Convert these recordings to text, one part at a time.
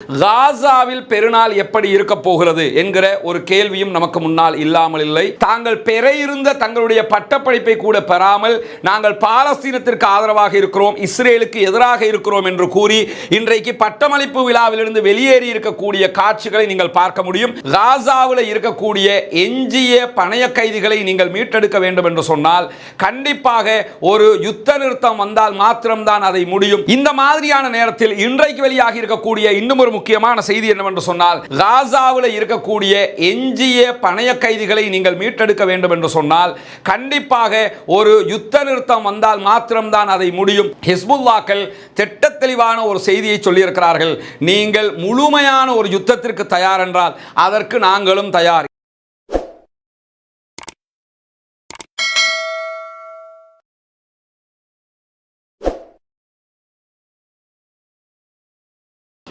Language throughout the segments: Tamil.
காசாவில் பெருநாள் எப்படி இருக்க போகிறது என்கிற ஒரு கேள்வியும் நமக்கு முன்னால் இல்லாமல் இல்லை. தாங்கள் பெற இருந்த தங்களுடைய பட்டப்படிப்பை கூட பெறாமல் நாங்கள் பாலஸ்தீனத்திற்கு ஆதரவாக இருக்கிறோம் இஸ்ரேலுக்கு எதிராக இருக்கிறோம் என்று கூறி இன்றைக்கு பட்டமளிப்பு விழாவிலிருந்து வெளியேறி இருக்கக்கூடிய காட்சிகளை நீங்கள் பார்க்க முடியும். காசாவில் இருக்கக்கூடிய எஞ்சிய பணைய கைதிகளை நீங்கள் மீட்டெடுக்க வேண்டும் என்று சொன்னால் கண்டிப்பாக ஒரு யுத்த நிறுத்தம் வந்தால் மாத்திரம்தான் அதை முடியும். இந்த மாதிரியான நேரத்தில் இன்றைக்கு வெளியாகி இருக்கக்கூடிய இன்னும் ஒரு முக்கியமான செய்தி என்னவென்று சொன்னால் காசாவில் இருக்கக்கூடிய எஞ்சிய பணைய கைதிகளை நீங்கள் மீட்டெடுக்க வேண்டும் என்று சொன்னால் கண்டிப்பாக ஒரு யுத்த நிறுத்தம் வந்தால் மாத்திரம்தான் அதை முடியும். ஹிஸ்புல்லாக்கள் திட்ட தெளிவான ஒரு செய்தியை சொல்லியிருக்கிறார்கள். நீங்கள் முழுமையான ஒரு யுத்தத்திற்கு தயார் என்றால் அதற்கு நாங்களும் தயார்.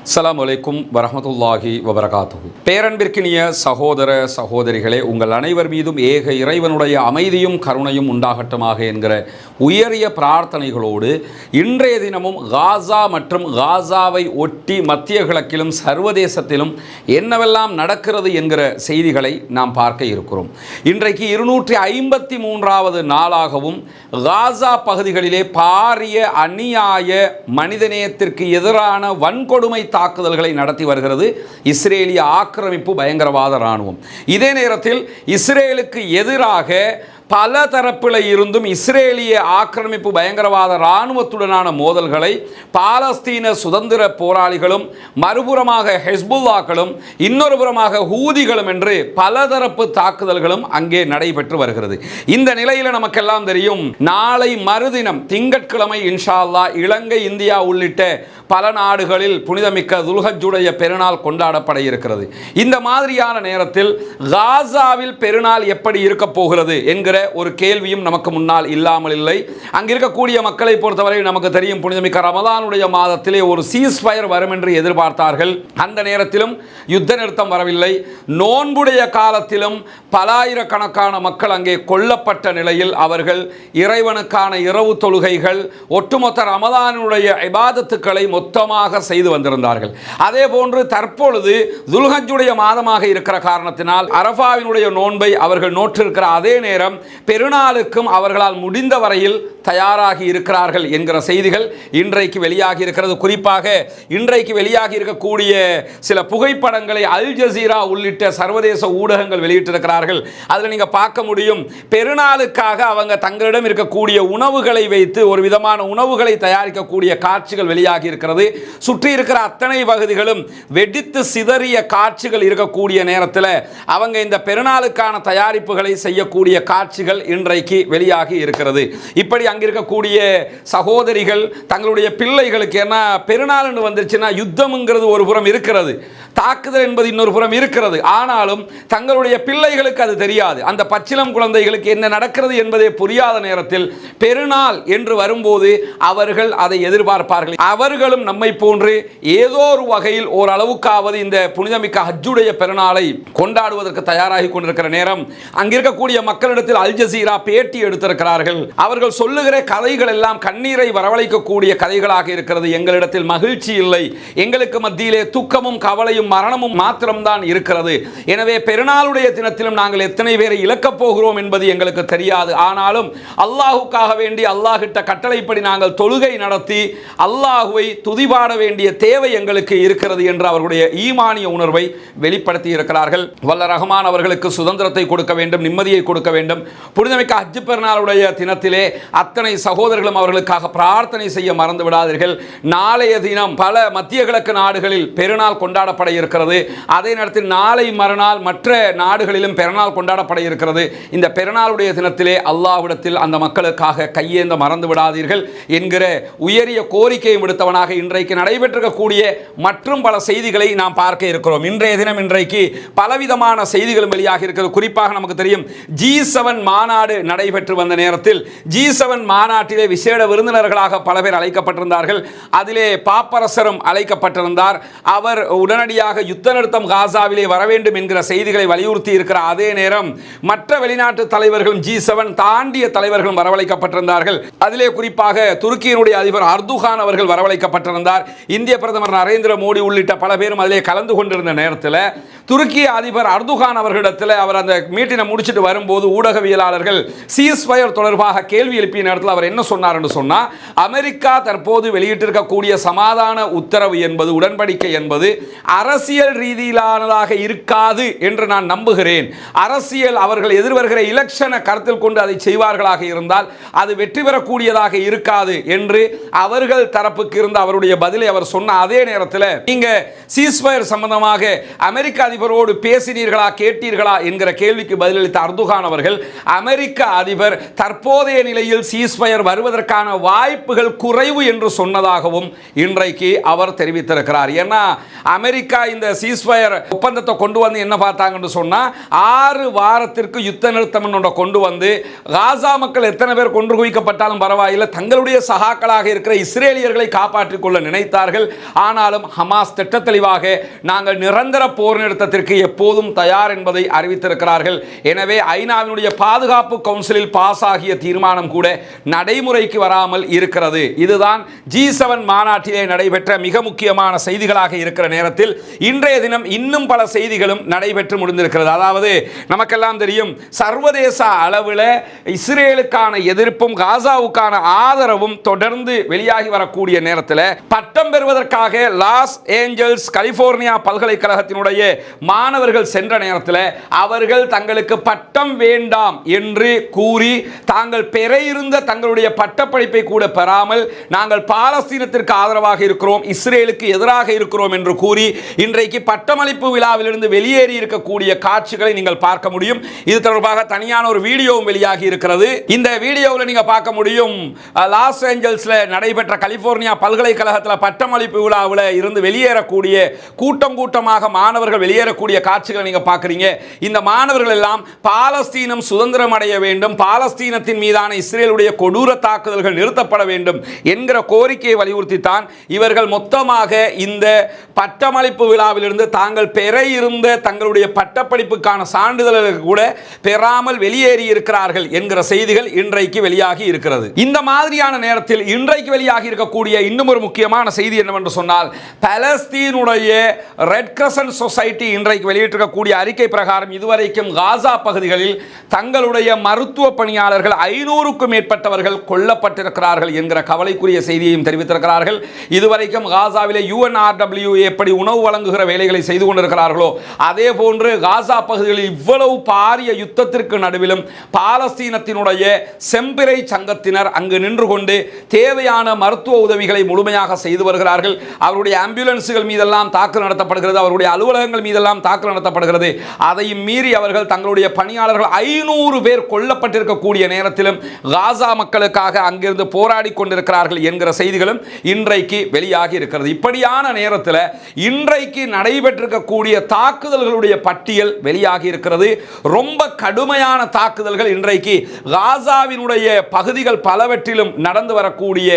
அஸ்லாம் வலைக்கும் வரமத்துல்லாஹி வபரகாத்து பேரன்பிற்கினிய சகோதர சகோதரிகளே உங்கள் அனைவர் மீதும் ஏக இறைவனுடைய அமைதியும் கருணையும் உண்டாகட்டுமாக என்கிற உயரிய பிரார்த்தனைகளோடு இன்றைய தினமும் காசா மற்றும் காசாவை ஒட்டி மத்திய கிழக்கிலும் சர்வதேசத்திலும் என்னவெல்லாம் நடக்கிறது என்கிற செய்திகளை நாம் பார்க்க இருக்கிறோம். இன்றைக்கு இருநூற்றி ஐம்பத்தி மூன்றாவது நாளாகவும் காசா பகுதிகளிலே பாரிய அநியாய மனிதநேயத்திற்கு எதிரான வன்கொடுமை தாக்குதல்களை நடத்தி வருகிறது இஸ்ரேலிய ஆக்கிரமிப்பு பயங்கரவாத இராணுவம். இதே நேரத்தில் இஸ்ரேலுக்கு எதிராக பல தரப்பில் இருந்தும் இஸ்ரேலிய ஆக்கிரமிப்பு பயங்கரவாத இராணுவத்துடனான மோதல்களை பாலஸ்தீன சுதந்திர போராளிகளும் மறுபுறமாக ஹெஸ்புல்லாக்களும் இன்னொரு புறமாக ஹூதிகளும் என்று பலதரப்பு தாக்குதல்களும் அங்கே நடைபெற்று வருகிறது. இந்த நிலையில் நமக்கெல்லாம் தெரியும் நாளை மறுதினம் திங்கட்கிழமை இன்ஷா அல்லாஹ் இலங்கை இந்தியா உள்ளிட்ட பல நாடுகளில் புனிதமிக்க துல்ஹஜுடைய பெருநாள் கொண்டாடப்பட இருக்கிறது. இந்த மாதிரியான நேரத்தில் காசாவில் பெருநாள் எப்படி இருக்க போகிறது என்கிற ஒரு கேள்வியும் நமக்கு முன்னால் இல்லாமல் இல்லை. அங்க இருக்கக்கூடிய மக்களை பொறுத்தவரை நமக்கு தெரியும் புனிதமிக்க ரமதானுடைய மாதத்திலே ஒரு சீஸ்ஃபயர் வரும் என்று எதிர்பார்த்தார்கள். அந்த நேரத்திலும் யுத்த நிறுத்தம் வரவில்லை. நோன்புடைய காலத்திலும் பலாயிரக்கணக்கான மக்கள் அங்கே கொல்லப்பட்ட நிலையில் அவர்கள் இறைவனுக்கான இரவு தொழுகைகள் ஒட்டுமொத்த ரமதானுடைய இபாதத்துக்களை மொத்தமாக செய்து வந்திருந்தார்கள். அதே போன்று தற்பொழுது துல்ஹஜுடைய மாதமாக இருக்கிற காரணத்தினால் அரபாவினுடைய நோன்பை அவர்கள் நோற்றிருக்கிற அதே நேரம் பெருநாளுக்கும் அவர்களால் முடிந்த வரையில் தயாராகி இருக்கிறார்கள் என்கிற செய்திகள் இன்றைக்கு வெளியாகி இருக்கிறது. குறிப்பாக இன்றைக்கு வெளியாகி இருக்கக்கூடிய சில புகைப்படங்களை அல் ஜசீரா உள்ளிட்ட சர்வதேச ஊடகங்கள் வெளியிட்டிருக்கிறார்கள். அதில் நீங்கள் பார்க்க முடியும் பெருநாளுக்காக அவங்க தங்களிடம் இருக்கக்கூடிய உணவுகளை வைத்து ஒரு விதமான உணவுகளை தயாரிக்கக்கூடிய காட்சிகள் வெளியாகி இருக்கிறது. சுற்றி இருக்கிற அத்தனை பகுதிகளும் வெடித்து சிதறிய காட்சிகள் இருக்கக்கூடிய நேரத்தில் அவங்க இந்த பெருநாளுக்கான தயாரிப்புகளை செய்யக்கூடிய காட்சி காட்சிகள் இன்றைக்கு வெளியாகி இருக்கிறது. இப்படி அங்க இருக்கக்கூடிய சகோதரிகள் தங்களுடைய பிள்ளைகளுக்கு ஏன்னா என்று வந்துருச்சுன்னா யுத்தம்ங்கிறது ஒரு புறம் இருக்கிறது. தாக்குதல் என்பது இன்னொரு புறம் இருக்கிறது. ஆனாலும் தங்களுடைய பிள்ளைகளுக்கு அது தெரியாது. அந்த பச்சிலம் குழந்தைகளுக்கு என்ன நடக்கிறது என்பதே புரியாத நேரத்தில் பெருநாள் என்று வரும்போது அவர்கள் அதை எதிர்பார்ப்பார்கள். அவர்களும் நம்மை போன்று ஏதோ ஒரு வகையில் ஓரளவுக்காவது இந்த புனிதமிக்க ஹஜ்ஜுடைய பெருநாளை கொண்டாடுவதற்கு தயாராகி கொண்டிருக்கிற நேரம் அங்கிருக்கக்கூடிய மக்களிடத்தில் அல் ஜசீரா பேட்டி எடுத்திருக்கிறார்கள். அவர்கள் சொல்லுகிற கதைகள் எல்லாம் கண்ணீரை வரவழைக்கக்கூடிய கதைகளாக இருக்கிறது. எங்களிடத்தில் மகிழ்ச்சி இல்லை. எங்களுக்கு மத்தியிலே துக்கமும் கவலையும் மரணமும் மாத்திரம்தான் இருக்கிறது. எனவே பெருநாளுடைய தினத்திலும் நாங்கள் எத்தனை பேரை இழக்கப் போகிறோம் என்பது எங்களுக்கு தெரியாது. ஆனாலும் அல்லாஹுக்காக வேண்டி அல்லாஹிட்ட கட்டளைப்படி நாங்கள் தொழுகை நடத்தி அல்லாஹுவை துதிபாட வேண்டிய தேவை எங்களுக்கு இருக்கிறது என்று அவர்களுடைய ஈமானிய உணர்வை வெளிப்படுத்தி இருக்கிறார்கள் வல்ல ரஹ்மான் அவர்களுக்கு சுதந்திரத்தை கொடுக்க வேண்டும் நிம்மதியை கொடுக்க வேண்டும். புனிதமிக்க அஜு பெருநாளுடைய தினத்திலே அத்தனை சகோதரர்களும் அவர்களுக்காக பிரார்த்தனை செய்ய மறந்து விடாதீர்கள். நாளைய தினம் பல மத்திய கிழக்கு நாடுகளில் பெருநாள் கொண்டாடப்பட இருக்கிறது. அதே நேரத்தில் நாளை மறுநாள் மற்ற நாடுகளிலும் பெருநாள் கொண்டாடப்பட இருக்கிறது. இந்த பெருநாளுடைய தினத்திலே அல்லாஹ்விடத்தில் அந்த மக்களுக்காக கையேந்த மறந்து விடாதீர்கள் என்கிற உயரிய கோரிக்கையை விடுத்தவனாக இன்றைக்கு நடைபெற்றிருக்கக்கூடிய மற்றும் பல செய்திகளை நாம் பார்க்க இருக்கிறோம். இன்றைய தினம் இன்றைக்கு பலவிதமான செய்திகளும் வெளியாக இருக்கிறது. குறிப்பாக நமக்கு தெரியும் ஜி செவன் மாநாடு நடைபெற்று வந்த நேரத்தில் ஜி செவன் மாநாட்டிலே விசேட விருந்தினர்களாக பல பேர் அழைக்கப்பட்டிருந்தார்கள். அதிலே பாப்பரசரும் அழைக்கப்பட்டிருந்தார். அவர் உடனடியாக யுத்த நிறுத்தம் காசாவிலே வர வேண்டும் என்கிற செய்திகளை வலியுறுத்தி இருக்கிற அதே நேரம் மற்ற வெளிநாட்டு தலைவர்களும் ஜி செவன் தாண்டிய தலைவர்களும் வரவழைக்கப்பட்டிருந்தார்கள். அதிலே குறிப்பாக துருக்கியினுடைய அதிபர் அர்துகான் அவர்கள் வரவழைக்கப்பட்டிருந்தார். இந்திய பிரதமர் நரேந்திர மோடி உள்ளிட்ட பல பேரும் அதிலே கலந்து கொண்டிருந்த நேரத்தில் துருக்கிய அதிபர் அர்துகான் அவர்களிடத்தில் அவர் அந்த மீட்டினை முடிச்சுட்டு வரும்போது ஊடக ஊடகவியலாளர்கள் சீஸ்ஃபயர் தொடர்பாக கேள்வி எழுப்பிய நேரத்தில் அவர் என்ன சொன்னார் என்று சொன்னால் அமெரிக்கா தற்போது வெளியிட்டிருக்கக்கூடிய சமாதான உத்தரவு என்பது உடன்படிக்கை என்பது அரசியல் ரீதியிலானதாக இருக்காது என்று நான் நம்புகிறேன். அரசியல் அவர்கள் எதிர்வருகிற இலக்ஷனை கருத்தில் கொண்டு அதை செய்வார்களாக இருந்தால் அது வெற்றி பெறக்கூடியதாக இருக்காது என்று அவர்கள் தரப்புக்கு இருந்த அவருடைய பதிலை அவர் சொன்ன அதே நேரத்தில் நீங்க சீஸ்ஃபயர் சம்பந்தமாக அமெரிக்க அதிபரோடு பேசினீர்களா கேட்டீர்களா? என்கிற கேள்விக்கு பதிலளித்த அர்துகான் அவர்கள் அமெரிக்க அதிபர் தற்போதைய நிலையில் சீஸ்ஃபயர் வருவதற்கான வாய்ப்புகள் குறைவு என்று சொன்னதாகவும் இன்றைக்கு அவர் தெரிவித்திருக்கிறார். ஏன்னா அமெரிக்கா இந்த சீஸ்ஃபயர் ஒப்பந்தத்தை கொண்டு வந்து என்ன பார்த்தாங்கன்னு சொன்னால் ஆறு வாரத்திற்கு யுத்த நிறுத்தம் ஒன்றை கொண்டு வந்து காசா மக்கள் எத்தனை பேர் கொன்று குவிக்கப்பட்டாலும் பரவாயில்லை தங்களுடைய சகாக்களாக இருக்கிற இஸ்ரேலியர்களை காப்பாற்றிக் கொள்ள நினைத்தார்கள். ஆனாலும் ஹமாஸ் திட்ட தெளிவாக நாங்கள் நிரந்தர போர் நிறுத்தத்திற்கு எப்போதும் தயார் என்பதை அறிவித்திருக்கிறார்கள். எனவே ஐநாவினுடைய பாதுகாப்பு கவுன்சிலில் பாஸ் ஆகிய தீர்மானம் கூட நடைமுறைக்கு வராமல் இருக்கிறது. இதுதான் ஜி செவன் மாநாட்டிலே நடைபெற்ற மிக முக்கியமான செய்திகளாக இருக்கிற நேரத்தில் இன்றைய தினம் இன்னும் பல செய்திகளும் நடைபெற்று முடிந்திருக்கிறது. அதாவது நமக்கெல்லாம் தெரியும் சர்வதேச அளவில் இஸ்ரேலுக்கான எதிர்ப்பும் காசாவுக்கான ஆதரவும் தொடர்ந்து வெளியாகி வரக்கூடிய நேரத்தில் பட்டம் பெறுவதற்காக லாஸ் ஏஞ்சல்ஸ் கலிபோர்னியா பல்கலைக்கழகத்தினுடைய மாணவர்கள் சென்ற நேரத்தில் அவர்கள் தங்களுக்கு பட்டம் வேண்டாம் என்று கூறி தாங்கள் பெற இருந்த தங்களுடைய பட்டப்படிப்பை கூட பெறாமல் நாங்கள் பாலஸ்தீனத்திற்கு ஆதரவாக இருக்கிறோம் இஸ்ரேலுக்கு எதிராக இருக்கிறோம் என்று கூறி இன்றைக்கு பட்டமளிப்பு விழாவிலிருந்து வெளியேறி இருக்கக்கூடிய காட்சிகளை நீங்கள் பார்க்க முடியும். இது தொடர்பாக தனியான ஒரு வீடியோவும் வெளியாகி இருக்கிறது. இந்த வீடியோவில் நீங்க பார்க்க முடியும் லாஸ் ஏஞ்சல்ஸ்ல நடைபெற்ற கலிபோர்னியா பல்கலைக்கழகத்தில் பட்டமளிப்பு விழாவில் இருந்து வெளியேறக்கூடிய கூட்டம் கூட்டமாக மாணவர்கள் வெளியேறக்கூடிய காட்சிகளை நீங்க பார்க்குறீங்க. இந்த மாணவர்கள் எல்லாம் பாலஸ்தீனம் சுதந்திரம் அடைய வேண்டும். பாலஸ்தீனத்தின் மீதான இஸ்ரேலுடைய கொடூர தாக்குதல்கள் நிறுத்தப்பட வேண்டும் என்கிற கோரிக்கையை வலியுறுத்தித்தான். இவர்கள் மொத்தமாக இந்த பட்டமளிப்பு விழாவிலிருந்து தாங்கள் பெற இருந்த தங்களுடைய பட்டப்படிப்புக்கான சான்றிதழ்கள் கூட பெறாமல் வெளியேறி இருக்கிறார்கள் என்கிற செய்திகள் இன்றைக்கு வெளியாகி இருக்கிறது. இந்த மாதிரியான நேரத்தில் இன்றைக்கு வெளியாகி இருக்கக்கூடிய இன்னும் ஒரு முக்கியமான செய்தி என்னவென்று சொன்னால் பலஸ்தீனுடைய ரெட் கிரசன் சொசைட்டி இன்றைக்கு வெளியிட்டிருக்கக்கூடிய அறிக்கை பிரகாரம் இதுவரைக்கும் காசா பகுதிகளில் தங்கள் தங்களுடைய மருத்துவ பணியாளர்கள் ஐநூறுக்கும் மேற்பட்டவர்கள் கொல்லப்பட்டிருக்கிறார்கள் என்கிற கவலைக்குரிய செய்தியையும் தெரிவித்திருக்கிறார்கள். இதுவரைக்கும் காசாவிலே யூஎன்ஆர்டபிள்யூ எப்படி உணவு வழங்குகிற வேலைகளை செய்து கொண்டிருக்கிறார்களோ அதே போன்று காசா பகுதிகளில் இவ்வளவு பாரிய யுத்தத்திற்கு நடுவிலும் பாலஸ்தீனத்தினுடைய செம்பிரை சங்கத்தினர் அங்கு நின்று கொண்டு தேவையான மருத்துவ உதவிகளை முழுமையாக செய்து வருகிறார்கள். அவருடைய ஆம்புலன்ஸுகள் மீதெல்லாம் தாக்குதல் நடத்தப்படுகிறது அவருடைய அலுவலகங்கள் மீதெல்லாம் தாக்குதல் நடத்தப்படுகிறது. அதையும் மீறி அவர்கள் தங்களுடைய பணியாளர்கள் ஐநூறு பேர் கொல்லப்பட்டிருக்கக்கூடிய நேரத்திலும் காசா மக்களுக்காக அங்கிருந்து போராடி கொண்டிருக்கிறார்கள் என்கிற செய்திகளும் இன்றைக்கு வெளியாகி இருக்கிறது. இப்படியான நேரத்தில் இன்றைக்கு நடைபெற்றிருக்கக்கூடிய தாக்குதல்களுடைய பட்டியல் வெளியாகி இருக்கிறது. ரொம்ப கடுமையான தாக்குதல்கள் இன்றைக்கு காசாவினுடைய பகுதிகள் பலவற்றிலும் நடந்து வரக்கூடிய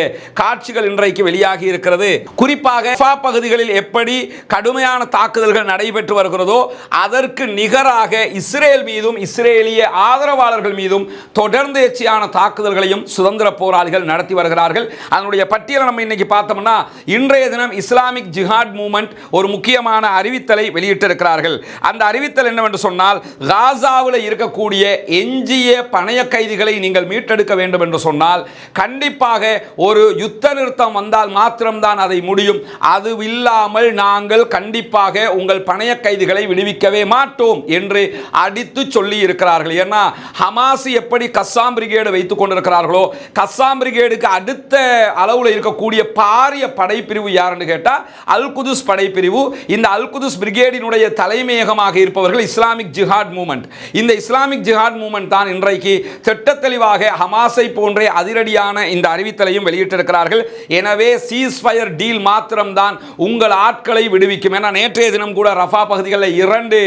காட்சிகள் இன்றைக்கு வெளியாகி இருக்கிறது. குறிப்பாக பகுதிகளில் எப்படி கடுமையான தாக்குதல்கள் நடைபெற்று வருகிறதோ அதற்கு நிகராக இஸ்ரேல் மீதும் இஸ்ரேலிய ஆதரவாளர்கள் மீதும் தொடர்ந்து எச்சியான தாக்குதல்களையும் சுதந்திர போராளிகள் நடத்தி வருகிறார்கள். அதனுடைய பட்டியலை நம்ம இன்னைக்கு பார்த்தோம்னா இன்றைய தினம் இஸ்லாமிக் ஜிஹாட் மூமெண்ட் ஒரு முக்கியமான அறிவித்தலை வெளியிட்டிருக்கிறார்கள். அந்த அறிவித்தல் என்னவென்று சொன்னால் காசாவில் இருக்கக்கூடிய எஞ்சிய பணைய கைதிகளை நீங்கள் மீட்டெடுக்க வேண்டும் என்று சொன்னால் கண்டிப்பாக ஒரு யுத்த நிறுத்தம் வந்தால் மாத்திரம்தான் அதை முடியும். அது இல்லாமல் நாங்கள் கண்டிப்பாக உங்கள் பணைய கைதிகளை விடுவிக்கவே மாட்டோம் என்று அடித்து சொல்லி இருக்கிறார்கள் ஏன்னா ஹமாஸ் எப்படி கஸ்ஸாம் பிரிகேடு வைத்துக் கொண்டிருக்கிறார்களோ கஸ்ஸாம் பிரிகேடுக்கு அடுத்த அளவில் இருக்கக்கூடிய பாரிய படைப்பிரிவு யாருன்னு கேட்டால் அல் குதுஸ் படைப்பிரிவு. இந்த அல் குதுஸ் பிரிகேடினுடைய தலைமையகமாக இருப்பவர்கள் இஸ்லாமிக் ஜிஹாட் மூமெண்ட். இந்த இஸ்லாமிக் ஜிஹாட் மூமெண்ட் தான் இன்றைக்கு திட்டத்தெளிவாக ஹமாஸை போன்றே அதிரடியான இந்த அறிவித்தலையும் வெளியிட்டிருக்கிறார்கள். எனவே சீஸ் ஃபயர் டீல் மாத்திரம்தான் உங்கள் ஆட்களை விடுவிக்கும். ஏன்னா நேற்றைய தினம் கூட ரஃபா பகுதிகளில் இரண்டு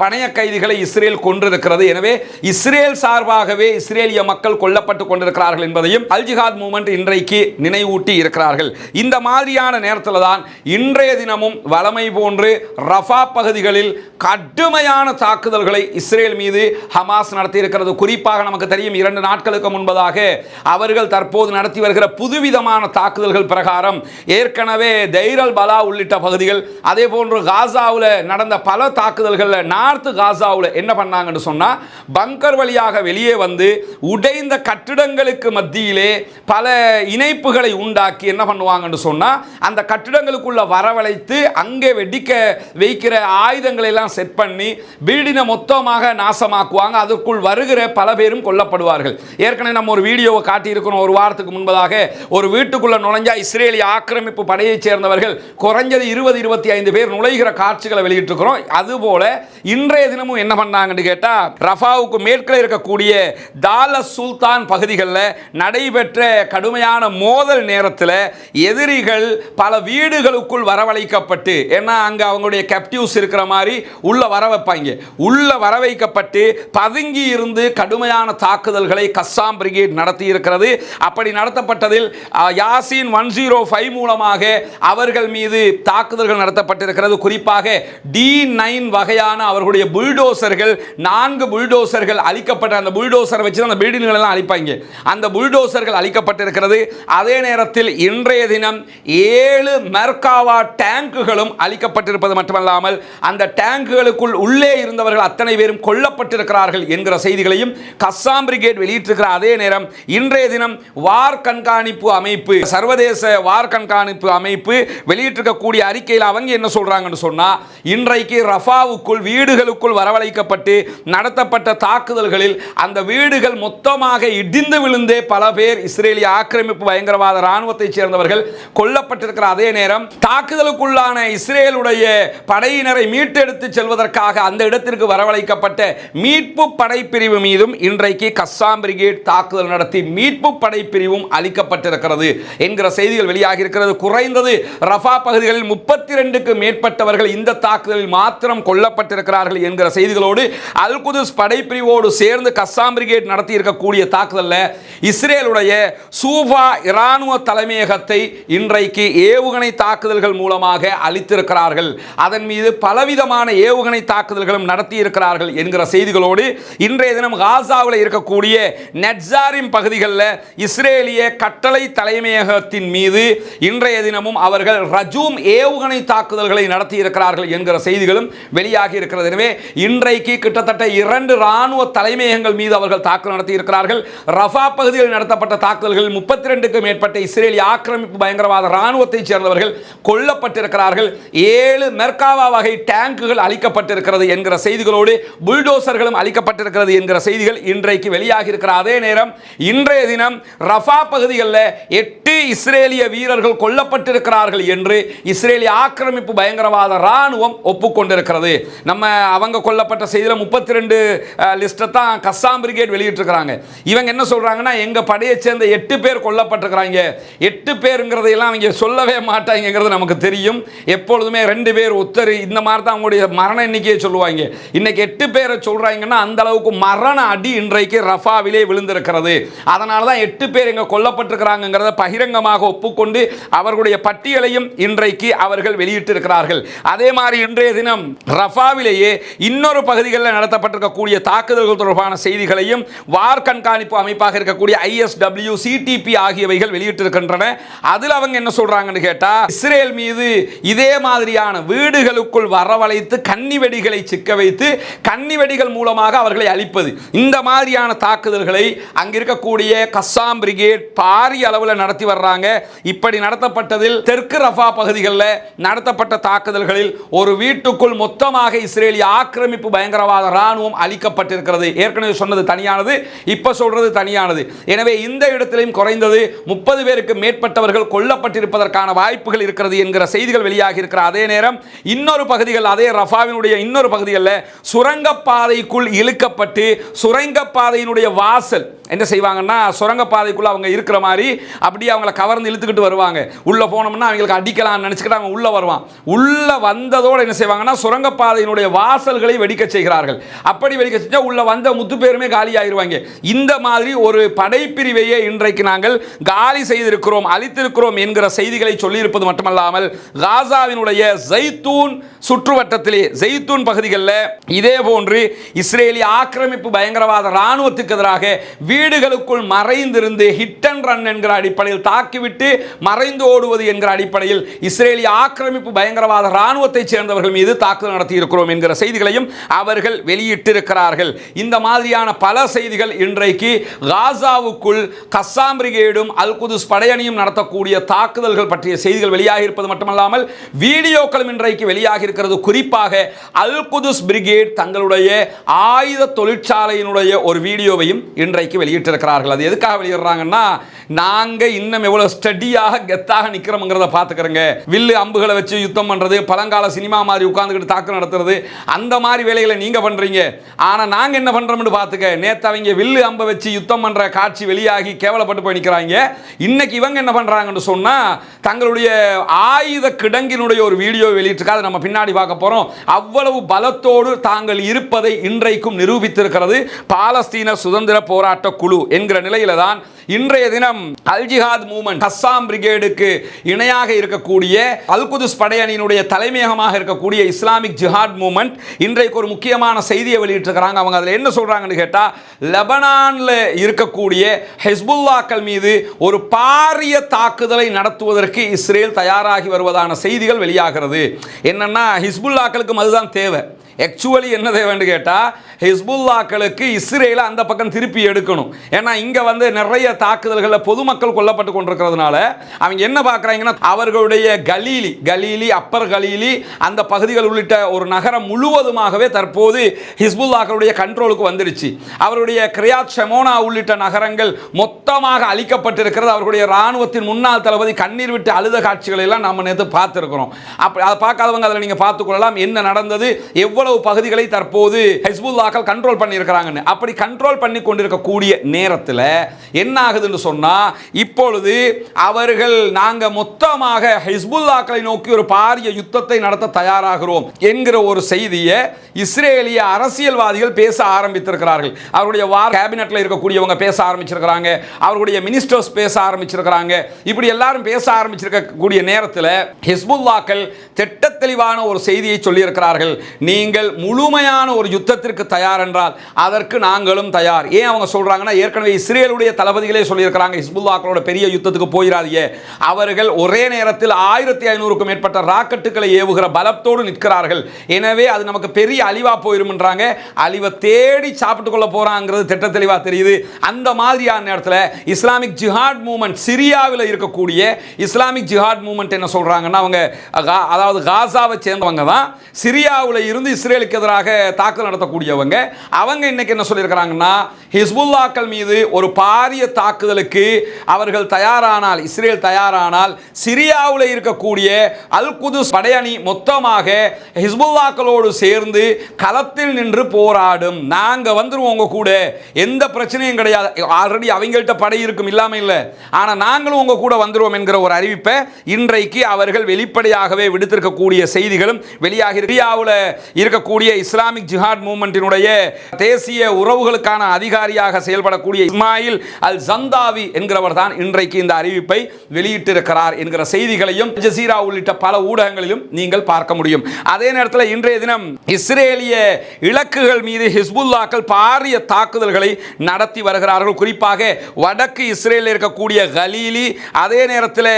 பணைய கைதிகளை இஸ்ரேல் கொண்டிருக்கிறது எனவே இஸ்ரேல் சார்பாகவே இஸ்ரேலிய மக்கள் கொல்லப்பட்டு கொண்டிருக்கிறார்கள் என்பதையும் அல்ஜிஹாத் மூமெண்ட் இன்றைக்கு நினைவூட்டி இருக்கிறார்கள். இந்த மாதிரியான நேரத்தில் தான் இன்றைய தினமும் வளமை போன்று ரஃபா பகுதிகளில் கடுமையான தாக்குதல்களை இஸ்ரேல் மீது ஹமாஸ் நடத்தி இருக்கிறது. குறிப்பாக நமக்கு தெரியும் இரண்டு நாட்களுக்கு முன்பதாக அவர்கள் தற்போது நடத்தி வருகிற புதுவிதமான தாக்குதல்கள் பிரகாரம் ஏற்கனவே தைரல் பலா உள்ளிட்ட பகுதிகள் அதே போன்று காசாவில் நடந்த பல தாக்குதல்களில் நார்த்து காசாவில் என்ன பண்ணாங்கன்னு சொன்னால் பங்கர் வழியாக வெளியே வந்து உடைந்த கட்டிடங்களுக்கு மத்தியிலே பல இணைப்புகளை உண்டாக்கி என்ன பண்ணுவாங்கன்னு சொன்னால் அந்த கட்டிடங்களுக்குள்ள வரவழைத்து அங்கே வெடிக்க வைக்கிற ஆயுதங்களை எல்லாம் செட் பண்ணி வீடினை மொத்தமாக நாசமாக்குவாங்க. அதுக்குள் வருகிற பல பேரும் கொல்லப்படுவார்கள். ஏற்கனவே நம்ம ஒரு வீடியோவை காட்டியிருக்கிறோம். ஒரு வாரத்துக்கு முன்பதாக ஒரு வீட்டுக்குள்ள நுழைஞ்சா இஸ்ரேலிய ஆக்கிரமிப்பு படையைச் சேர்ந்தவர்கள் குறைஞ்சது இருபது இருபத்தி ஐந்து பேர் நுழைகிற காட்சிகளை வெளியிட்டிருக்கிறோம். அதுபோல இன்றைய தினமும் என்ன பண்ணாங்கன்னு கேட்டால் ரஃபாவுக்கு மேற்கில் இருக்கக்கூடிய தால சுல்தான் பகுதிகளில் நடைபெற்ற கடுமையான மோதல் நேரத்தில் எதிரிகள் பல வீடுகளுக்குள் வரவழைக்கப்பட்டு ஏன்னா அங்கே அவங்களுடைய கேப்டிவ்ஸ் இருக்கிற மாதிரி உள்ள வர வைப்பாங்க உள்ள வர வைக்கப்பட்டு பதுங்கி இருந்து கடுமையான தாக்குதல்களை கஸ்ஸாம் பிரிகேட் நடத்தி இருக்கிறது அப்படி நடத்தப்பட்டதில் யாசின் ஒன் ஜீரோ ஃபைவ் மூலமாக அவர்கள் மீது தாக்குதல்கள் நடத்தப்பட்டிருக்கிறது. குறிப்பாக டி நைன் வகையான அவர்களுடைய புல்டோசர்கள் நான்கு புல்டோசர்கள் அழிக்கப்பட்ட அந்த புல்டோசரை வச்சு அந்த பில்டிங்கள் எல்லாம் அழிப்பாங்க. அந்த புல்டோசர்கள் அழிக்கப்பட்டிருக்கிறது. அதே நேரத்தில் இன்றைய தினம் ஏழு மெர்காவா டேங்குகளும் அழிக்கப்பட்டிருப்பது மட்டுமல்லாமல் அந்த டேங்குகளுக்குள் உள்ளே இருந்தவர்கள் அத்தனை பேரும் கொல்லப்பட்டிருக்கிறார்கள் என்கிற செய்திகளையும் கஸ்ஸாம் பிரிகேட் வெளியிட்டிருக்கிற அதே நேரம் இன்றைய தினம் வார் கண்காணிப்பு அமைப்பு சர்வதேச வார் கண்காணிப்பு அமைப்பு வெளியிட்டிருக்கக்கூடிய அறிக்கையில் அவங்க என்ன சொல்றாங்கன்னு சொன்னா இன்றைக்கு ரஃபாவுக்குள் வீடுகளுக்குள் வரவழைக்கப்பட்டு நடத்தப்பட்ட தாக்க தாக்குதல்களில் அந்த வீடுகள் மொத்தமாக இடிந்து விழுந்தே பல பேர் இஸ்ரேலிய ஆக்கிரமிப்பு பயங்கரவாத இராணுவத்தைச் சேர்ந்தவர்கள் கொல்லப்பட்டிருக்கிற அதே நேரம் தாக்குதலுக்குள்ளான இஸ்ரேலுடைய படையினரை மீட்டெடுத்து செல்வதற்காக அந்த இடத்திற்கு வரவழைக்கப்பட்ட மீட்பு படைப்பிரிவு மீதும் இன்றைக்கு கஸ்ஸாம் பிரிகேட் தாக்குதல் நடத்தி மீட்பு படைப்பிரிவும் அளிக்கப்பட்டிருக்கிறது என்கிற செய்திகள் வெளியாகி இருக்கிறது குறைந்தது ரஃபா பகுதிகளில் முப்பத்தி ரெண்டுக்கு மேற்பட்டவர்கள் இந்த தாக்குதலில் மாத்திரம் கொல்லப்பட்டிருக்கிறார்கள் என்கிற செய்திகளோடு அல் குதுஸ் படைப்பிரிவோடு சேர்ந்து கஸ்ஸாம் பிரிகேட் நடத்தி இருக்கக்கூடிய தாக்குதலில் இஸ்ரேலுடைய சூஃபா இராணுவ தலைமையகத்தை இன்றைக்கு ஏவுகணை தாக்குதல்கள் மூலமாக அளித்திருக்கிறார்கள். அதன் மீது பலவிதமான ஏவுகணை தாக்குதல்களும் நடத்தி இருக்கிறார்கள் என்கிற செய்திகளோடு இன்றைய தினம் காசாவில் இருக்கக்கூடிய நெட்சாரிம் பகுதிகளில் இஸ்ரேலிய கட்டளை தலைமையகத்தின் மீது இன்றைய தினமும் அவர்கள் ரஜூம் ஏவுகணை தாக்குதல்களை நடத்தி இருக்கிறார்கள் என்கிற செய்திகளும் வெளியாகி இருக்கிறது. எனவே இன்றைக்கு கிட்டத்தட்ட இரண்டு இராணுவ தலைமையகங்கள் மீது அவர்கள் தாக்குதல் நடத்தியிருக்கிறார்கள். ரஃபா பகுதியில் நடத்தப்பட்ட தாக்குதல்களில் முப்பத்தி ரெண்டுக்கும் மேற்பட்ட இஸ்ரேலிய ஆக்கிரமிப்பு பயங்கரவாத இராணுவத்தைச் சேர்ந்தவர்கள் கொல்லப்பட்டிருக்கிறார்கள். ஏழு மெர்காவா வகை டேங்குகள் அளிக்கப்பட்டிருக்கிறது என்கிற செய்திகளோடு புல்டோசர்களும் அளிக்கப்பட்டிருக்கிறது என்கிற செய்திகள் இன்றைக்கு வெளியாகி இருக்கிற அதே நேரம் இன்றைய தினம் ரஃபா பகுதிகளில் எட்டு இஸ்ரேலிய வீரர்கள் கொல்லப்பட்டிருக்கிறார்கள் என்று இஸ்ரேலிய ஆக்கிரமிப்பு பயங்கரவாத இராணுவம் ஒப்புக்கொண்டிருக்கிறது. நம்ம அவங்க கொல்லப்பட்ட செய்தியில் முப்பத்தி ரெண்டு லிஸ்ட்டை தான் கஸ்ஸாம் பிரிகேட் வெளியிட்டிருக்கிறாங்க. இவங்க என்ன சொல்றாங்கன்னா எங்கள் படையை சேர்ந்த எட்டு பேர் கொல்லப்பட்டிருக்கிறாங்க. எட்டு பேருங்கிறதையெல்லாம் அவங்க சொல்லவே மாட்டாங்கிறது நமக்கு தெரியும். எப்பொழுதுமே ரெண்டு பேர் ஒத்தர் இந்த மாதிரி தான் அவங்களுடைய மரண எண்ணிக்கையை சொல்லுவாங்க. இன்றைக்கி எட்டு பேரை சொல்கிறாங்கன்னா அந்த அளவுக்கு மரண அடி இன்றைக்கு ரஃபாவிலே விழுந்திருக்கிறது. அதனால தான் எட்டு பேர் இங்கே கொல்லப்பட்டிருக்கிறாங்கிறத பகிரங்கமாக ஒப்புக்கொண்டு அவர்களுடைய பட்டியலையும் இன்றைக்கு அவர்கள் வெளியிட்டிருக்கிறார்கள். அதே மாதிரி இன்றைய தினம் ரஃபாவிலேயே இன்னொரு பகுதிகளில் நடத்தப்பட்டிருக்கக்கூடிய தாக்குதல் தாக்குதல்கள் தொடர்பான செய்திகளையும் வார் கண்காணிப்பு அமைப்பாக இருக்கக்கூடிய ஐஎஸ்டபிள்யூ சிடிபி ஆகியவைகள் வெளியிட்டிருக்கின்றன. அதில் அவங்க என்ன சொல்றாங்கன்னு கேட்டால் இஸ்ரேல் மீது இதே மாதிரியான வீடுகளுக்குள் வரவழைத்து கன்னி வெடிகளை சிக்க வைத்து கன்னி வெடிகள் மூலமாக அவர்களை அழிப்பது. இந்த மாதிரியான தாக்குதல்களை அங்கிருக்கக்கூடிய இருக்கக்கூடிய கஸ்ஸாம் பிரிகேட் பாரிய அளவில் நடத்தி வர்றாங்க. இப்படி நடத்தப்பட்டதில் தெற்கு ரஃபா பகுதிகளில் நடத்தப்பட்ட தாக்குதல்களில் ஒரு வீட்டுக்குள் மொத்தமாக இஸ்ரேலிய ஆக்கிரமிப்பு பயங்கரவாத ராணுவம் அளிக்கப்பட்டிருக்கிறது ஏற்கனவே சொன்னது தனியானது இப்போ சொல்றது தனியானது. எனவே இந்த இடத்திலையும் குறைந்தது முப்பது பேருக்கு மேற்பட்டவர்கள் கொல்லப்பட்டிருப்பதற்கான வாய்ப்புகள் இருக்கிறது என்கிற செய்திகள் வெளியாகி இருக்கிற அதே நேரம் இன்னொரு பகுதிகள் அதே ரஃபாவினுடைய இன்னொரு பகுதிகளில் சுரங்கப்பாதைக்குள் இழுக்கப்பட்டு சுரங்கப்பாதையினுடைய வாசல் என்ன செய்வாங்கன்னா சுரங்கப்பாதைக்குள்ள அவங்க இருக்கிற மாதிரி அப்படியே அவங்கள கவர்ந்து இழுத்துக்கிட்டு வருவாங்க. உள்ள போனோம்னா அவங்களுக்கு அடிக்கலாம்னு நினச்சிக்கிட்டு அவங்க உள்ள வருவான். உள்ள வந்ததோடு என்ன செய்வாங்கன்னா சுரங்கப்பாதையினுடைய வாசல்களை வெடிக்க செய்கிறார்கள். அப்படி வெடிக்க செஞ்சால் உள்ள வந்த முத்து பேருமே காலி ஆயிருவாங்க இந்த மாதிரி ஒரு படைப்பிரிவையே இன்றைக்கு நாங்கள் காலி செய்திருக்கிறோம் அழித்திருக்கிறோம் என்கிற செய்திகளை சொல்லியிருப்பது மட்டுமல்லாமல் காசாவினுடைய ஜெய்தூன் சுற்றுவட்டத்திலே ஜெய்தூன் பகுதிகளில் இதே போன்று இஸ்ரேலி ஆக்கிரமிப்பு பயங்கரவாத ராணுவத்துக்கு எதிராக வீடுகளுக்குள் மறைந்திருந்து ஹிட் அண்ட் ரன் என்கிற அடிப்படையில் தாக்கிவிட்டு மறைந்து ஓடுவது என்கிற அடிப்படையில் இஸ்ரேலி ஆக்கிரமிப்பு பயங்கரவாத இராணுவத்தைச் சேர்ந்தவர்கள் மீது தாக்குதல் நடத்தி இருக்கிறோம் என்கிற செய்திகளையும் அவர்கள் வெளியிட்டிருக்கிறார்கள். இந்த மாதிரியான பல செய்திகள் இன்றைக்கு காசாவுக்குள் கஸ்ஸாம் பிரிகேடும் அல் குதுஸ் படையணியும் நடத்தக்கூடிய தாக்குதல்கள் பற்றிய செய்திகள் வெளியாகி இருப்பது மட்டுமல்லாமல் வீடியோக்களும் இன்றைக்கு வெளியாகி இருக்கிறது குறிப்பாக அல் குதுஸ் பிரிகேட் தங்களுடைய ஆயுத தொழிற்சாலையினுடைய ஒரு வீடியோவையும் இன்றைக்கு வெளியிட்டிருக்கிறார்கள். அது எதுக்காக வெளியிடுறாங்கன்னா நாங்கள் இன்னும் எவ்வளோ ஸ்டடியாக கெத்தாக நிற்கிறோம்ங்கிறத பார்த்துக்கிறோங்க. வில்லு அம்புகளை வச்சு யுத்தம் பண்ணுறது பழங்கால சினிமா மாதிரி உட்காந்துக்கிட்டு தாக்கு நடத்துறது அந்த மாதிரி வேலைகளை நீங்கள் பண்ணுறீங்க ஆனால் நாங்கள் என்ன பண்ணுறோம்னு பார்த்துக்க. நேற்று அவங்க வில்லு அம்ப வச்சு யுத்தம் பண்ற காட்சி வெளியாகி கேவலப்பட்டு போய் நிற்கிறாங்க இன்னைக்கு இவங்க என்ன பண்றாங்கன்னு சொன்னா தங்களுடைய ஆயுத கிடங்கினுடைய ஒரு வீடியோ வெளியிட்டிருக்காது நம்ம பின்னாடி பார்க்க போறோம். அவ்வளவு பலத்தோடு தாங்கள் இருப்பதை இன்றைக்கும் நிரூபித்திருக்கிறது பாலஸ்தீன சுதந்திர போராட்ட குழு என்கிற நிலையில தான் இன்றைய தினம் அல் ஜிஹாத் மூமெண்ட் ஹஸ்ஸாம் பிரிகேடுக்கு இணையாக இருக்கக்கூடிய அல் குதுஸ் படையணியினுடைய தலைமையகமாக இருக்கக்கூடிய இஸ்லாமிக் ஜிஹாத் மூமெண்ட் இன்றைக்கு ஒரு முக்கியமான செய்தியை வெளியிட்டிருக்கிறாங்க. அவங்க அதில் என்ன சொல்கிறாங்கன்னு கேட்டால் லெபனானில் இருக்கக்கூடிய ஹெஸ்புல்லாக்கள் மீது ஒரு பாரிய தாக்குதலை நடத்துவதற்கு இஸ்ரேல் தயாராகி வருவதான செய்திகள் வெளியாகிறது. என்னென்னா ஹிஸ்புல்லாக்களுக்கு அதுதான் தேவை. ஆக்சுவலி என்ன தேவைன்னு கேட்டால் ஹிஸ்புல்லாக்களுக்கு இஸ்ரேலை அந்த பக்கம் திருப்பி எடுக்கணும். ஏன்னா இங்கே வந்து நிறைய தாக்குதல்களில் பொதுமக்கள் கொல்லப்பட்டு கொண்டிருக்கிறதுனால அவங்க என்ன பார்க்குறாங்கன்னா அவர்களுடைய கலீலி கலீலி அப்பர் கலீலி அந்த பகுதிகள் உள்ளிட்ட ஒரு நகரம் முழுவதுமாகவே தற்போது ஹிஸ்புல்லாக்களுடைய கண்ட்ரோலுக்கு வந்துடுச்சு. அவருடைய கிரியாத் ஷெமோனா உள்ளிட்ட நகரங்கள் மொத்தமாக அழிக்கப்பட்டிருக்கிறது. அவர்களுடைய இராணுவத்தின் முன்னாள் தளபதி கண்ணீர் விட்டு அழுத காட்சிகளை எல்லாம் நம்ம நேற்று பார்த்துருக்கிறோம். அப்படி அதை பார்க்காதவங்க அதில் நீங்கள் பார்த்துக்கொள்ளலாம் என்ன நடந்தது? எவ்வளவு பகுதிகளை தற்போது ஹிஸ்புல்லாக்கள் கண்ட்ரோல் பண்ணியிருக்கிறாங்கன்னு. அப்படி கண்ட்ரோல் பண்ணி கொண்டிருக்கக்கூடிய நேரத்தில் என்ன ஆகுதுன்னு சொன்னால் இப்பொழுது அவர்கள் நாங்கள் மொத்தமாக ஹிஸ்புல்லாக்களை நோக்கி ஒரு பாரிய யுத்தத்தை நடத்த தயாராகிறோம் என்கிற ஒரு செய்தியை இஸ்ரேலிய அரசியல்வாதிகள் பேச ஆரம்பித்திருக்கிறார்கள். அவருடைய வார் கேபினெட்ல இருக்கக்கூடியவங்க பேச ஆரம்பிச்சிருக்கிறாங்க. அவருடைய மினிஸ்டர்ஸ் பேச ஆரம்பிச்சிருக்கிறாங்க. இப்படி எல்லாரும் பேச ஆரம்பிச்சிருக்கக்கூடிய நேரத்தில் ஹிஸ்புல்லாக்கள் திட்ட தெளிவான ஒரு செய்தியை சொல்லியிருக்கிறார்கள். நீங்கள் முழுமையான ஒரு யுத்தத்திற்கு தயார் என்றால் அதற்கு நாங்களும் தயார். ஏன் அவங்க சொல்கிறாங்கன்னா ஏற்கனவே இஸ்ரேலுடைய தளபதிகளே சொல்லியிருக்கிறாங்க ஹிஸ்புல்லாக்களோட பெரிய யுத்தத்துக்கு போயிடாதியே அவர்கள் ஒரே நேரத்தில் ஆயிரத்தி ஐநூறுக்கும் மேற்பட்ட ராக்கெட்டுகளை ஏவுகிற பலத்தோடு நிற்கிறார்கள். எனவே அது நமக்கு பெரிய அழிவாக போயிரும்ன்றாங்க. அழிவை தேடி சாப்பிட்டு கொள்ள போகிறாங்கிறது திட்ட தெளிவாக தெரியுது. அந்த மாதிரியான நேரத்தில் இஸ்லாமிக் ஜிஹாட் மூமெண்ட் சிரியாவில் இருக்கக்கூடிய இஸ்லாமிக் ஜிஹாட் மூமெண்ட் என்ன சொல்கிறாங்கன்னா அவங்க கா- அதாவது காசாவை சேர்ந்தவங்க தான். சிரியாவில் இருந்து இஸ்ரேலுக்கு எதிராக தாக்குதல் நடத்தக்கூடியவங்க. அவங்க இன்னைக்கு என்ன சொல்லியிருக்கிறாங்கன்னா ஹிஸ்புல்லாக்கள் மீது ஒரு பாரிய தாக்குதலுக்கு அவர்கள் தயாரானால் இஸ்ரேல் தயாரானால் சிரியாவில் இருக்கக்கூடிய அல் குதுஸ் படையணி மொத்தமாக ஹிஸ்புல்லாக்களோடு சேர்ந்து களத்தில் நின்று போராடும். நாங்க வந்துருவோம் உங்க கூட. எந்த பிரச்சனையும் கிடையாது. ஆல்ரெடி அவங்கள்ட்ட படை இருக்கும் இல்லாம இல்லை. ஆனா நாங்களும் உங்க கூட வந்துருவோம் என்கிற ஒரு அறிவிப்பை இன்றைக்கு அவர்கள் வெளிப்படையாகவே விடுத்திருக்கக்கூடிய செய்திகளும் வெளியாகி இந்தியாவில் இருக்கக்கூடிய இஸ்லாமிக் ஜிஹாட் மூமெண்ட்டினுடைய தேசிய உறவுகளுக்கான அதிகாரியாக செயல்படக்கூடிய இஸ்மாயில் அல் ஜந்தாவி என்கிறவர் தான் இன்றைக்கு இந்த அறிவிப்பை வெளியிட்டிருக்கிறார் என்கிற செய்திகளையும் ஜசீரா உள்ளிட்ட பல ஊடகங்களிலும் நீங்கள் பார்க்க முடியும். அதே நேரத்தில் இன்றைய தினம் இஸ்ரேலிய இலக்குகள் மீது ஹிஸ்புல்லாக்கள் பாரிய தாக்குதல்களை நடத்தி வருகிறார்கள். குறிப்பாக வடக்கு இஸ்ரேலில் இருக்கக்கூடிய கலீலி அதே நேரத்தில்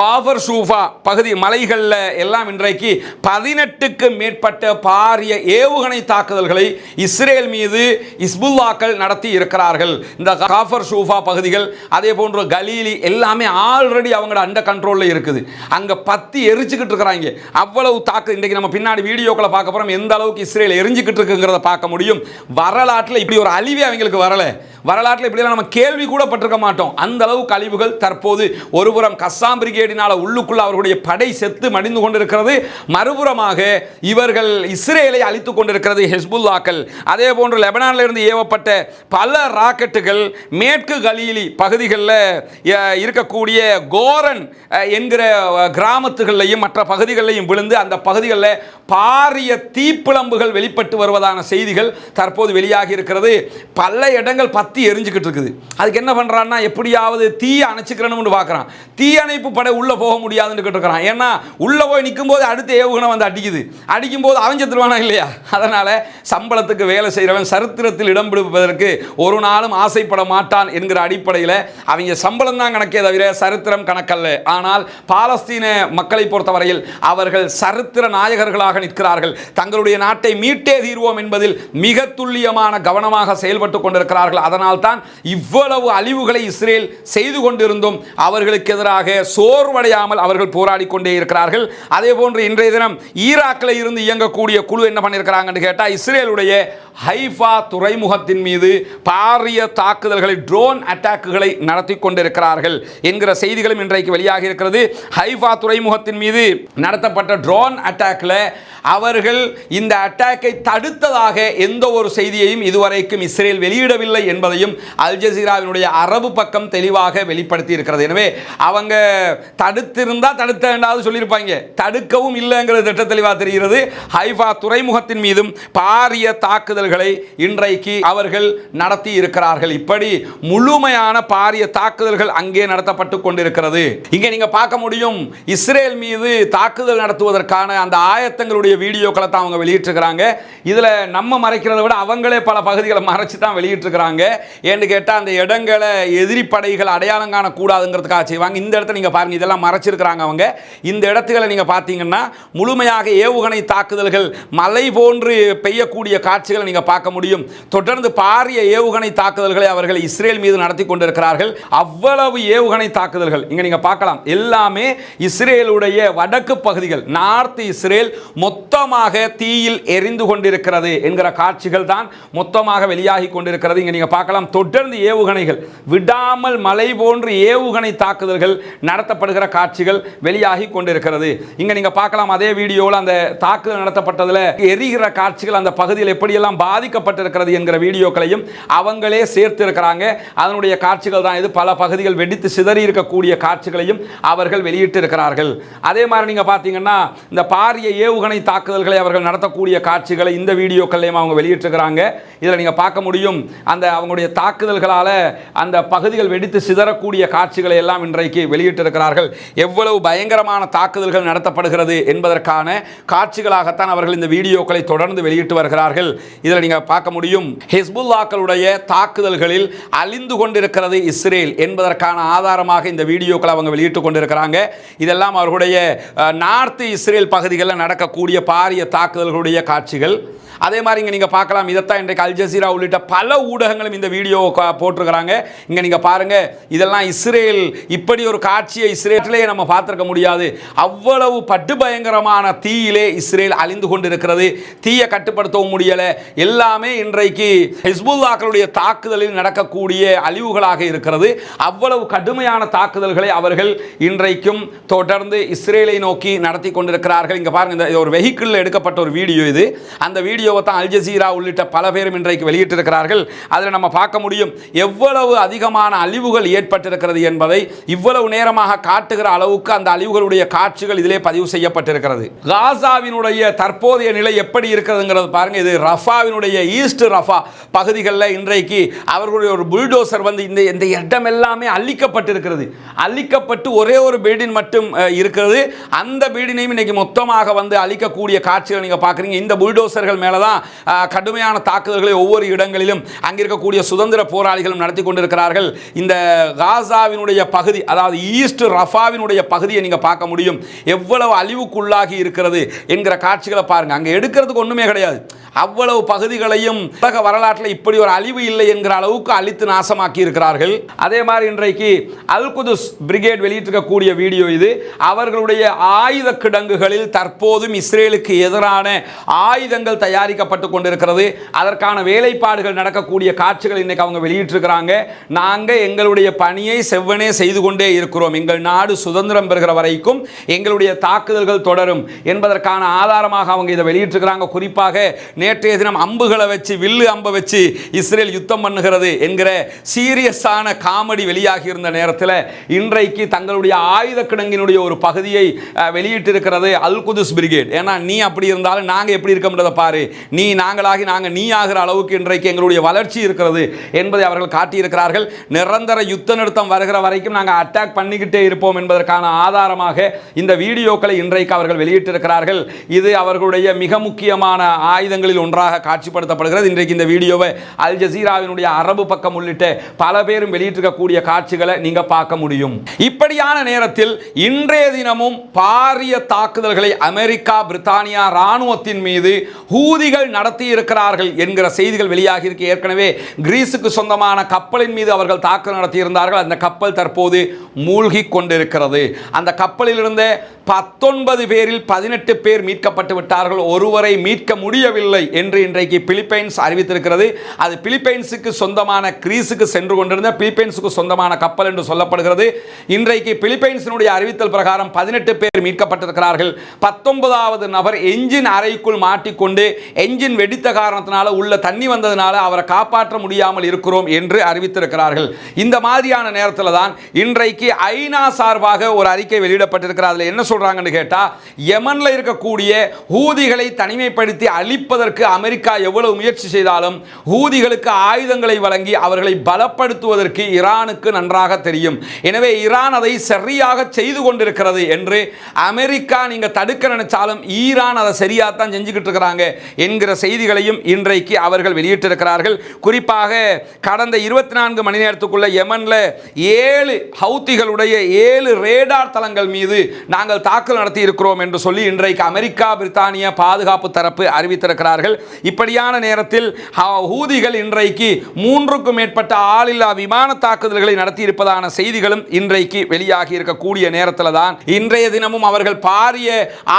காஃபர் ஷூஃபா பகுதி மலைகளில் எல்லாம் இன்றைக்கு பதினெட்டுக்கு மேற்பட்ட பாரிய ஏவுகணை தாக்குதல்களை இஸ்ரேல் மீது இஸ்புல்லாக்கள் நடத்தி இருக்கிறார்கள். இந்த காஃபர் ஷூஃபா பகுதிகள் அதே போன்ற கலீலி எல்லாமே ஆல்ரெடி அவங்களோட அண்டர் கண்ட்ரோலில் இருக்குது. அங்கே பத்தி எரிச்சுக்கிட்டு இருக்கிறாங்க. அவ்வளவு தாக்கு இன்றைக்கு நம்ம பின்னாடி வீடியோக்களை பார்க்க போகிறோம் எந்த அளவுக்கு இஸ்ரேல் எரிஞ்சுக்கிட்டு இருக்குங்கிறத பார்க்க முடியும். வரலாற்றில் இப்படி ஒரு அழிவே அவங்களுக்கு வரலை. வரலாற்றில் இப்படிலாம் நம்ம கேள்வி கூட பட்டிருக்க மாட்டோம். அந்த அளவு கழிவுகள் தற்போது ஒருபுறம் கஸ்ஸாம் பிரிகேடினால் உள்ளுக்குள்ள அவர்களுடைய படை செத்து மடிந்து கொண்டிருக்கிறது. மறுபுறமாக இவர்கள் இஸ்ரேலை அழித்துக் கொண்டிருக்கிறது ஹெஸ்புல்லாக்கள். ராக்கெட்டுகள் அதே போன்று லெபனானில் இருந்து ஏவப்பட்ட பல ராக்கெட்டுகள் மேற்கு கலீலி பகுதிகளில் இருக்கக்கூடிய கோரன் என்கிற கிராமத்துகள்லையும் மற்ற பகுதிகளிலையும் விழுந்து அந்த பகுதிகளில் பாரிய தீப்பிழம்புகள் வெளிப்பட்டு வருவதான செய்திகள் தற்போது வெளியாகி இருக்கிறது. பல இடங்கள் பத்தி எரிஞ்சுக்கிட்டு இருக்குது. அதுக்கு என்ன பண்ணுறான்னா எப்படியாவது தீ அணைச்சிக்கிறணும்னு பார்க்குறான் தீ அணைப்பு படை உள்ளே போக முடியாதுன்னு கேட்டுருக்கிறான் ஏன்னா உள்ளே போய் நிற்கும்போது அடுத்த ஏவுகணை வந்து அடிக்குது. அடிக்கும்போது அவன் செத்துருவானா இல்லையா? அதனால் சம்பளத்தை சம்பளத்துக்கு வேலை செய்கிறவன் சரித்திரத்தில் இடம் பிடிப்பதற்கு ஒரு நாளும் ஆசைப்பட மாட்டான் என்கிற அடிப்படையில் அவங்க சம்பளம் தான் கணக்கே தவிர சரித்திரம் கணக்கல்ல. ஆனால் பாலஸ்தீன மக்களை பொறுத்தவரையில் அவர்கள் சரித்திர நாயகர்களாக நிற்கிறார்கள். தங்களுடைய நாட்டை மீட்டே தீர்வோம் என்பதில் மிக துல்லியமான கவனமாக செயல்பட்டு கொண்டிருக்கிறார்கள். அதனால் தான் இவ்வளவு அழிவுகளை இஸ்ரேல் செய்து கொண்டிருந்தும் அவர்களுக்கு எதிராக சோர்வடையாமல் அவர்கள் போராடி கொண்டே இருக்கிறார்கள். அதே போன்று இன்றைய தினம் ஈராக்கில் இருந்து இயங்கக்கூடிய குழு என்ன பண்ணியிருக்கிறாங்கன்னு கேட்டால் இஸ்ரேலுடைய ஹைஃபா துறைமுகத்தின் மீது பாரிய தாக்குதல்களை ட்ரோன் அட்டாக்குகளை நடத்தி கொண்டிருக்கிறார்கள் என்கிற செய்திகளும் இன்றைக்கு வெளியாகி இருக்கிறது. ஹைஃபா துறைமுகத்தின் மீது நடத்தப்பட்ட ட்ரோன் அட்டாக்ல அவர்கள் இந்த அட்டாக்கை தடுத்ததாக எந்த ஒரு செய்தியையும் இதுவரைக்கும் இஸ்ரேல் வெளியிடவில்லை என்பதையும் அல் ஜசீராவினுடைய அரபு பக்கம் தெளிவாக வெளிப்படுத்தி இருக்கிறது. எனவே அவங்க தடுத்திருந்தால் தடுத்த வேண்டாவது சொல்லியிருப்பாங்க. தடுக்கவும் இல்லைங்கிறது திட்ட தெளிவாக தெரிகிறது. ஹைஃபா துறைமுகத்தின் மீதும் பாரிய தாக்குதல்களை இன்றைக்கு அவர்கள் நடத்தி இருக்கிறார்கள். இப்படி முழுமையான பாரிய தாக்குதல்கள் அங்கே நடத்தப்பட்டு கொண்டிருக்கிறது. இங்கே நீங்க பார்க்க முடியும் இஸ்ரேல் மீது தாக்குதல் நடத்துவதற்கான அந்த ஆயத்தங்களுடைய வீடியோக்களை தான் அவங்க வெளியிட்டிருக்கிறாங்க. இதுல நம்ம மறைக்கிறத விட அவங்களே பல பகுதிகளை மறைச்சு தான் வெளியிட்டிருக்கிறாங்க. ஏன்னு கேட்டால் அந்த இடங்களை எதிரி படைகள் அடையாளம் காணக்கூடாதுங்கிறதுக்காக செய்வாங்க. இந்த இடத்த நீங்க பாருங்க இதெல்லாம் மறைச்சிருக்கிறாங்க அவங்க. இந்த இடத்துகளை நீங்க பார்த்தீங்கன்னா முழுமையாக ஏவுகணை தாக்குதல்கள் மலை போன்று பெய்யக்கூடிய காட்சிகளை நீங்க பார்க்க முடியும். தொடர்ந்து பாரிய ஏவுகணை தாக்குதல்களை அவர்கள் இஸ்ரேல் மீது நடத்தி கொண்டிருக்கிறார்கள். அவ்வளவு ஏவுகணை தாக்குதல்கள். இங்க நீங்க பார்க்கலாம். எல்லாமே இஸ்ரேலுடைய வடக்கு பகுதிகள் நார்த் இஸ்ரேல் மொத்தமாக தீயில் எரிந்து கொண்டிருக்கிறது என்கிற காட்சிகள் தான் மொத்தமாக வெளியாகி கொண்டிருக்கிறது. இங்க நீங்க பார்க்கலாம். தொடர்ந்து ஏவுகணைகள் விடாமல் மலை போன்று ஏவுகணை தாக்குதல்கள் நடத்தப்படுகிற காட்சிகள் வெளியாகி கொண்டிருக்கிறது. இங்க நீங்க பார்க்கலாம். அதே வீடியோவில் அந்த தாக்குதல் நடத்தப்பட்டதில் எரிகிற காட்சிகள் அந்த பகுதியில் எப்படி எப்படியெல்லாம் பாதிக்கப்பட்டிருக்கிறது என்கிற வீடியோக்களையும் அவங்களே சேர்த்து இருக்கிறாங்க அதனுடைய காட்சிகள் தான் இது. பல பகுதிகள் வெடித்து சிதறி இருக்கக்கூடிய காட்சிகளையும் அவர்கள் வெளியிட்டு இருக்கிறார்கள் அதே மாதிரி நீங்கள் பார்த்தீங்கன்னா இந்த பாரிய ஏவுகணை தாக்குதல்களை அவர்கள் நடத்தக்கூடிய காட்சிகளை இந்த வீடியோக்கள்லையும் அவங்க வெளியிட்டிருக்கிறாங்க. இதில் நீங்கள் பார்க்க முடியும் அந்த அவங்களுடைய தாக்குதல்களால் அந்த பகுதிகள் வெடித்து சிதறக்கூடிய காட்சிகளை எல்லாம் இன்றைக்கு வெளியிட்டிருக்கிறார்கள். எவ்வளவு பயங்கரமான தாக்குதல்கள் நடத்தப்படுகிறது என்பதற்கான காட்சிகளாகத்தான் அவர்கள் இந்த வீடியோக்களை தொடர்ந்து வெளியிட்டு வருகிறார்கள். இதில் நீங்கள் பார்க்க முடியும். ஹிஸ்புல்லாக்களுடைய தாக்குதல்களில் அழிந்து கொண்டிருக்கிறது இஸ்ரேல் என்பதற்கான ஆதாரமாக இந்த வீடியோக்களை அவங்க வெளியிட்டு கொண்டிருக்கிறாங்க. இதெல்லாம் அவர்களுடைய நார்த்து நார்த் இஸ்ரேல் பகுதிகளில் நடக்கக்கூடிய பாரிய தாக்குதல்களுடைய காட்சிகள். அதே மாதிரி இங்கே நீங்கள் பார்க்கலாம் இதைத்தான் இன்றைக்கு அல் ஜசீரா உள்ளிட்ட பல ஊடகங்களும் இந்த வீடியோ போட்டிருக்கிறாங்க. இங்கே நீங்கள் பாருங்கள் இதெல்லாம் இஸ்ரேல் இப்படி ஒரு காட்சியை இஸ்ரேலிலே நம்ம பார்த்துருக்க முடியாது. அவ்வளவு பட்டு பயங்கரமான தீயிலே இஸ்ரேல் அழிந்து கொண்டிருக்கிறது. தீயை கட்டுப்படுத்தவும் முடியலை. எல்லாமே இன்றைக்கு ஹிஸ்புல்லாக்களுடைய தாக்குதலில் நடக்கக்கூடிய அழிவுகளாக இருக்கிறது. அவ்வளவு கடுமையான தாக்குதல்களை அவர்கள் இன்றைக்கும் தொடர்ந்து இஸ்ரேலை நோக்கி நடத்தி கொண்டிருக்கிறார்கள். இங்கே பாருங்க இந்த இது ஒரு வெஹிக்கிளில் எடுக்கப்பட்ட ஒரு வீடியோ இது. அந்த வீடியோ வீடியோவை தான் அல்ஜசீரா உள்ளிட்ட பல பேரும் இன்றைக்கு வெளியிட்டிருக்கிறார்கள். அதில் நம்ம பார்க்க முடியும் எவ்வளவு அதிகமான அழிவுகள் ஏற்பட்டிருக்கிறது என்பதை இவ்வளவு நேரமாக காட்டுகிற அளவுக்கு அந்த அழிவுகளுடைய காட்சிகள் இதிலே பதிவு செய்யப்பட்டிருக்கிறது. காசாவினுடைய தற்போதைய நிலை எப்படி இருக்கிறதுங்கிறது பாருங்க இது ரஃபாவினுடைய ஈஸ்ட் ரஃபா பகுதிகளில் இன்றைக்கு அவர்களுடைய ஒரு புல்டோசர் வந்து இந்த இந்த இடம் எல்லாமே அள்ளிக்கப்பட்டிருக்கிறது அள்ளிக்கப்பட்டு ஒரே ஒரு பில்டிங் மட்டும் இருக்கிறது. அந்த பில்டிங்கையும் இன்னைக்கு மொத்தமாக வந்து அழிக்கக்கூடிய காட்சிகள் நீங்கள் பார்க்குறீங்க. இந்த புல்டோசர்கள் மேலே தான் கடுமையான தாக்குதல்களை ஒவ்வொரு இடங்களிலும் அங்கே இருக்கக்கூடிய சுதந்திர போராளிகளும் நடத்தி கொண்டிருக்கிறார்கள். இந்த காசாவினுடைய பகுதி அதாவது ஈஸ்ட் ரஃபாவினுடைய பகுதியை நீங்கள் பார்க்க முடியும். எவ்வளவு அழிவுக்குள்ளாகி இருக்கிறது என்கிற காட்சிகளை பாருங்க. அங்கே எடுக்கிறதுக்கு ஒன்றுமே கிடையாது. அவ்வளவு பகுதிகளையும் உலக வரலாற்றில் இப்படி ஒரு அழிவு இல்லை என்கிற அளவுக்கு அழித்து நாசமாக்கி இருக்கிறார்கள். அதே மாதிரி இன்றைக்கு அல் குதுஸ் பிரிகேட் வெளியிட்டிருக்கக்கூடிய வீடியோ இது. அவர்களுடைய ஆயுத கிடங்குகளில் தற்போதும் இஸ்ரேலுக்கு எதிரான ஆயுதங்கள் தயாரிக்கப்பட்டு கொண்டிருக்கிறது. அதற்கான வேலைப்பாடுகள் நடக்கக்கூடிய காட்சிகள் இன்னைக்கு அவங்க வெளியிட்டிருக்கிறாங்க. நாங்கள் எங்களுடைய பணியை செவ்வனே செய்து கொண்டே இருக்கிறோம். எங்கள் நாடு சுதந்திரம் பெறுகிற வரைக்கும் எங்களுடைய தாக்குதல்கள் தொடரும் என்பதற்கான ஆதாரமாக அவங்க இதை வெளியிட்டிருக்கிறாங்க. குறிப்பாக நேற்றைய தினம் அம்புகளை வச்சு வில்லு அம்பை வச்சு இஸ்ரேல் யுத்தம் பண்ணுகிறது என்கிற சீரியஸான காமெடி வெளியாகி இருந்த நேரத்தில் இன்றைக்கு தங்களுடைய ஆயுத கிடங்கினுடைய ஒரு பகுதியை வெளியிட்டிருக்கிறது அல் குதுஸ் பிரிகேட். ஏன்னா நீ அப்படி இருந்தாலும் நாங்கள் எப்படி இருக்கோம்ன்றதை பாரு. நீ நாங்களாகி நாங்கள் நீ ஆகிற அளவுக்கு இன்றைக்கு எங்களுடைய வளர்ச்சி இருக்கிறது என்பதை அவர்கள் காட்டியிருக்கிறார்கள். நிரந்தர யுத்த நிறுத்தம் வருகிற வரைக்கும் நாங்கள் அட்டாக் பண்ணிக்கிட்டே இருப்போம் என்பதற்கான ஆதாரமாக இந்த வீடியோக்களை இன்றைக்கு அவர்கள் வெளியிட்டிருக்கிறார்கள். இது அவர்களுடைய மிக முக்கியமான ஆயுதங்களில் ஒன்றாக காட்சிப்படுத்தப்படுகிறது. இன்றைக்கு இந்த வீடியோவை அல் ஜசீராவினுடைய அரபு பக்கம் உள்ளிட்ட பல பேரும் வெளியிட்டிருக்கக்கூடிய காட்சிகளை நீங்கள் பார்க்க முடியும். இப்படியான நேரத்தில் இன்றைய தினமும் பாரிய தாக்குதல்களை அமெரிக்கா பிரித்தானியா இராணுவத்தின் மீது ஹூதி ஹூதிகள் நடத்தி இருக்கிறார்கள் என்கிற செய்திகள் வெளியாகி இருக்கு ஏற்கனவே கிரீஸுக்கு சொந்தமான கப்பலின் மீது அவர்கள் தாக்குதல் நடத்தியிருந்தார்கள். அந்த கப்பல் தற்போது மூழ்கி கொண்டிருக்கிறது. அந்த கப்பலில் இருந்த பத்தொன்பது பேரில் பதினெட்டு பேர் மீட்கப்பட்டு விட்டார்கள். ஒருவரை மீட்க முடியவில்லை என்று இன்றைக்கு பிலிப்பைன்ஸ் அறிவித்திருக்கிறது. அது பிலிப்பைன்ஸுக்கு சொந்தமான கிரீஸுக்கு சென்று கொண்டிருந்த பிலிப்பைன்ஸுக்கு சொந்தமான கப்பல் என்று சொல்லப்படுகிறது. இன்றைக்கு பிலிப்பைன்ஸினுடைய அறிவித்தல் பிரகாரம் பதினெட்டு பேர் மீட்கப்பட்டிருக்கிறார்கள். பத்தொன்பதாவது நபர் எஞ்சின் அறைக்குள் மாட்டிக்கொண்டு என்ஜின் வெடித்த காரணத்தினால உள்ள தண்ணி வந்ததுனால அவரை காப்பாற்ற முடியாமல் இருக்கிறோம் என்று அறிவித்திருக்கிறார்கள். இந்த மாதிரியான நேரத்தில் தான் இன்றைக்கு ஐநா சார்பாக ஒரு அறிக்கை வெளியிடப்பட்டிருக்கிறார் அதில் என்ன சொல்கிறாங்கன்னு கேட்டால் யமனில் இருக்கக்கூடிய ஹூதிகளை தனிமைப்படுத்தி அழிப்பதற்கு அமெரிக்கா எவ்வளவு முயற்சி செய்தாலும் ஹூதிகளுக்கு ஆயுதங்களை வழங்கி அவர்களை பலப்படுத்துவதற்கு ஈரானுக்கு நன்றாக தெரியும். எனவே ஈரான் அதை சரியாக செய்து கொண்டிருக்கிறது என்று அமெரிக்கா நீங்கள் தடுக்க நினைச்சாலும் ஈரான் அதை சரியாக தான் செஞ்சுக்கிட்டு இருக்கிறாங்க. என்கிற செய்திகளையும் இன்றைக்கு அவர்கள் வெளியிட்டிருக்கிறார்கள். குறிப்பாக கடந்த இருபத்தி நான்கு மணி நேரத்துக்குள்ள யமனில் ஏழு ஹவுத்திகளுடைய ஏழு ரேடார் தளங்கள் மீது நாங்கள் தாக்கல் நடத்தி இருக்கிறோம் என்று சொல்லி இன்றைக்கு அமெரிக்கா பிரித்தானிய பாதுகாப்பு தரப்பு அறிவித்திருக்கிறார்கள். இப்படியான நேரத்தில் ஹூதிகள் இன்றைக்கு மூன்றுக்கும் மேற்பட்ட ஆளில்லா விமான தாக்குதல்களை நடத்தியிருப்பதான செய்திகளும் இன்றைக்கு வெளியாகி இருக்கக்கூடிய நேரத்தில் தான். இன்றைய தினமும் அவர்கள் பாரிய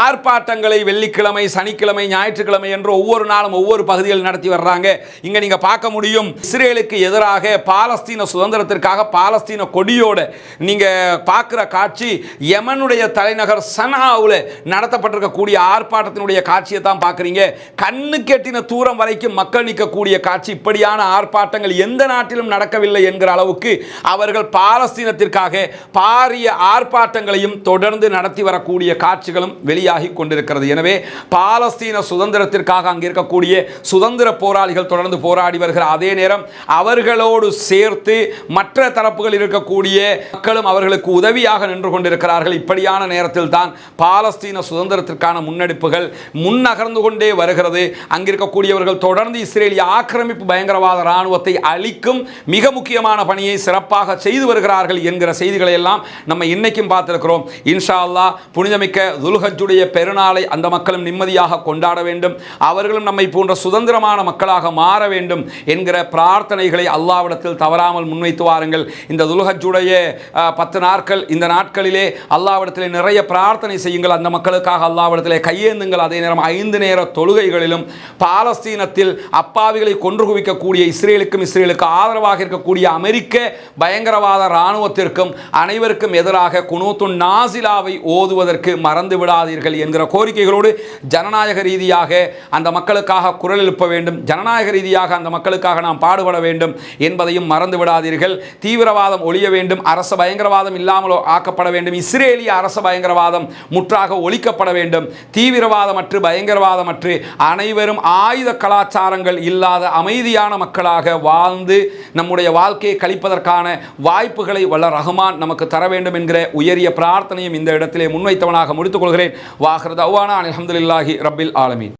ஆர்ப்பாட்டங்களை வெள்ளிக்கிழமை சனிக்கிழமை ஞாயிற்றுக்கிழமை என்று ஒவ்வொரு நாளும் ஒவ்வொரு பகுதியில் நடத்தி வர்றாங்க. இங்க நீங்க பார்க்க முடியும் இஸ்ரேலுக்கு எதிராக பாலஸ்தீன சுதந்திரத்திற்காக பாலஸ்தீன கொடியோட நீங்க பார்க்குற காட்சி யமனுடைய தலைநகர் சனாவில் நடத்தப்பட்டிருக்கக்கூடிய ஆர்ப்பாட்டத்தினுடைய காட்சியை தான் பார்க்குறீங்க. கண்ணு கெட்டின தூரம் வரைக்கும் மக்கள் நிற்கக்கூடிய காட்சி. இப்படியான ஆர்ப்பாட்டங்கள் எந்த நாட்டிலும் நடக்கவில்லை என்கிற அளவுக்கு அவர்கள் பாலஸ்தீனத்திற்காக பாரிய ஆர்ப்பாட்டங்களையும் தொடர்ந்து நடத்தி வரக்கூடிய காட்சிகளும் வெளியாகி கொண்டிருக்கிறது. எனவே பாலஸ்தீன சுதந்திரத்திற்காக அங்கே இருக்கக்கூடிய சுதந்திர போராளிகள் தொடர்ந்து போராடி வருகிற அதே நேரம் அவர்களோடு சேர்த்து மற்ற தரப்புகள் இருக்கக்கூடிய மக்களும் அவர்களுக்கு உதவியாக நின்று கொண்டிருக்கிறார்கள். இப்படியான நேரத்தில் தான் பாலஸ்தீன சுதந்திரத்திற்கான முன்னெடுப்புகள் முன்னகர்ந்து கொண்டே வருகிறது. அங்கிருக்கக்கூடியவர்கள் தொடர்ந்து இஸ்ரேலிய ஆக்கிரமிப்பு பயங்கரவாத இராணுவத்தை அழிக்கும் மிக முக்கியமான பணியை சிறப்பாக செய்து வருகிறார்கள் என்கிற செய்திகளை எல்லாம் நம்ம இன்னைக்கும் பார்த்திருக்கிறோம். இன்ஷா அல்லாஹ் புனிதமிக்க துல்ஹஜுடைய பெருநாளை அந்த மக்களும் நிம்மதியாக கொண்டாட வேண்டும். அவர்களும் நம்மை போன்ற சுதந்திரமான மக்களாக மாற வேண்டும் என்கிற பிரார்த்தனைகளை அல்லாவிடத்தில் தவறாமல் முன்வைத்து வாருங்கள். இந்த துல்ஹஜ்ஜுடைய பத்து நாட்கள் இந்த நாட்களிலே அல்லாவிடத்திலே நிறைய பிரார்த்தனை செய்யுங்கள். அந்த மக்களுக்காக அல்லாவிடத்திலே கையேந்துங்கள். அதே நேரம் ஐந்து நேர தொழுகைகளிலும் பாலஸ்தீனத்தில் அப்பாவிகளை கொன்று குவிக்கக்கூடிய இஸ்ரேலுக்கும் இஸ்ரேலுக்கு ஆதரவாக இருக்கக்கூடிய அமெரிக்க பயங்கரவாத இராணுவத்திற்கும் அனைவருக்கும் எதிராக குனூத்துன் நாசிலாவை ஓதுவதற்கு மறந்து விடாதீர்கள் என்கிற கோரிக்கைகளோடு ஜனநாயக ரீதியாக அந்த மக்களுக்காக குரல் எழுப்ப வேண்டும். ஜனநாயக ரீதியாக அந்த மக்களுக்காக நாம் பாடுபட வேண்டும் என்பதையும் மறந்து விடாதீர்கள். தீவிரவாதம் ஒழிய வேண்டும். அரச பயங்கரவாதம் இல்லாமல் ஆக்கப்பட வேண்டும். இஸ்ரேலிய அரச பயங்கரவாதம் முற்றாக ஒழிக்கப்பட வேண்டும். தீவிரவாதமற்று பயங்கரவாதமற்று அனைவரும் ஆயுத கலாச்சாரங்கள் இல்லாத அமைதியான மக்களாக வாழ்ந்து நம்முடைய வாழ்க்கையை கழிப்பதற்கான வாய்ப்புகளை வல்ல ரஹ்மான் நமக்கு தர வேண்டும் என்கிற உயரிய பிரார்த்தனையும் இந்த இடத்திலே முன்வைத்தவனாக முடித்துக் கொள்கிறேன். வாஹ்ரத் அவ்வானா அலமதுல்லாஹி ரபில் ஆலமீன்.